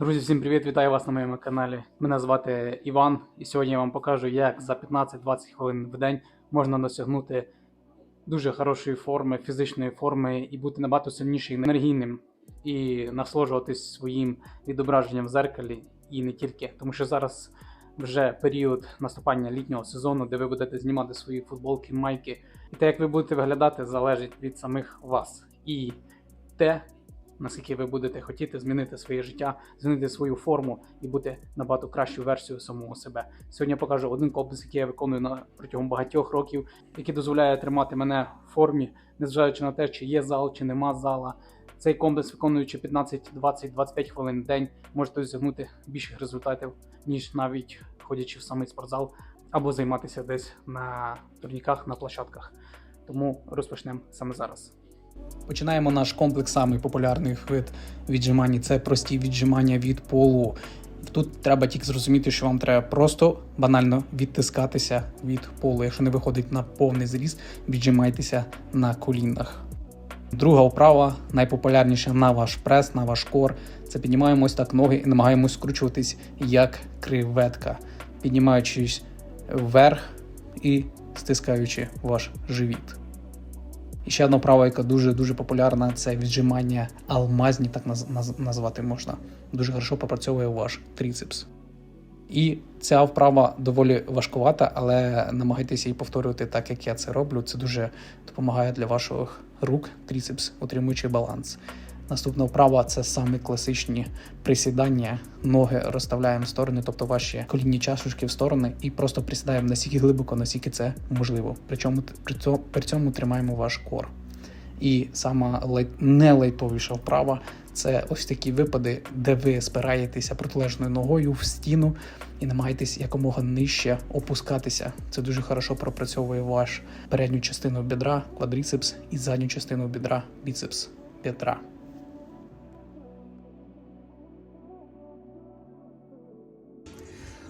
Друзі, всім привіт! Вітаю вас на моєму каналі. Мене звати Іван, і сьогодні я вам покажу, як за 15-20 хвилин в день можна досягнути дуже хорошої форми, фізичної форми і бути набагато сильнішим, енергійним і насолоджуватись своїм відображенням в зеркалі і не тільки, тому що зараз вже період наступання літнього сезону, де ви будете знімати свої футболки, майки, і те, як ви будете виглядати, залежить від самих вас. І те, наскільки ви будете хотіти змінити своє життя, змінити свою форму і бути набагато кращою версією самого себе. Сьогодні я покажу один комплекс, який я виконую на протягом багатьох років, який дозволяє тримати мене в формі, незважаючи на те, чи є зал, чи нема зала. Цей комплекс, виконуючи 15, 20, 25 хвилин в день, можете досягнути більших результатів, ніж навіть ходячи в самий спортзал або займатися десь на турніках, на площадках. Тому розпочнемо саме зараз. Починаємо наш комплекс самий популярний вид віджимань. Це прості віджимання від полу. Тут треба тільки зрозуміти, що вам треба просто банально відтискатися від полу. Якщо не виходить на повний зріз, віджимайтеся на колінах. Друга вправа, найпопулярніша на ваш прес, на ваш кор. Це піднімаємо ось так ноги і намагаємось скручуватись як креветка, піднімаючись вверх і стискаючи ваш живіт. І ще одна вправа, яка дуже дуже популярна, це віджимання алмазні, так наз- наз- назвати можна. Дуже хорошо попрацьовує ваш тріцепс. І ця вправа доволі важкувата, але намагайтеся її повторювати так, як я це роблю. Це дуже допомагає для ваших рук, тріцепс, утримуючи баланс. Наступна вправа це саме класичні присідання. Ноги розставляємо в сторони, тобто ваші колінні чашечки в сторони, і просто присідаємо настільки глибоко, наскільки це можливо. Причому при цьому, при цьому тримаємо ваш кор. І сама лай... нелайтовіша вправа це ось такі випади, де ви спираєтеся протилежною ногою в стіну і намагаєтесь якомога нижче опускатися. Це дуже хорошо пропрацьовує ваш передню частину бідра, квадріцепс і задню частину бідра, біцепс бідра.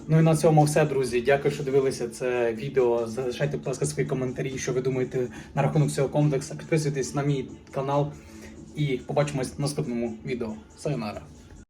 Ну і на цьому все, друзі. Дякую, що дивилися це відео. Залишайте, будь ласка, свої коментарі, що ви думаєте на рахунок цього комплексу. Підписуйтесь на мій канал і побачимось в наступному відео. Сайонара.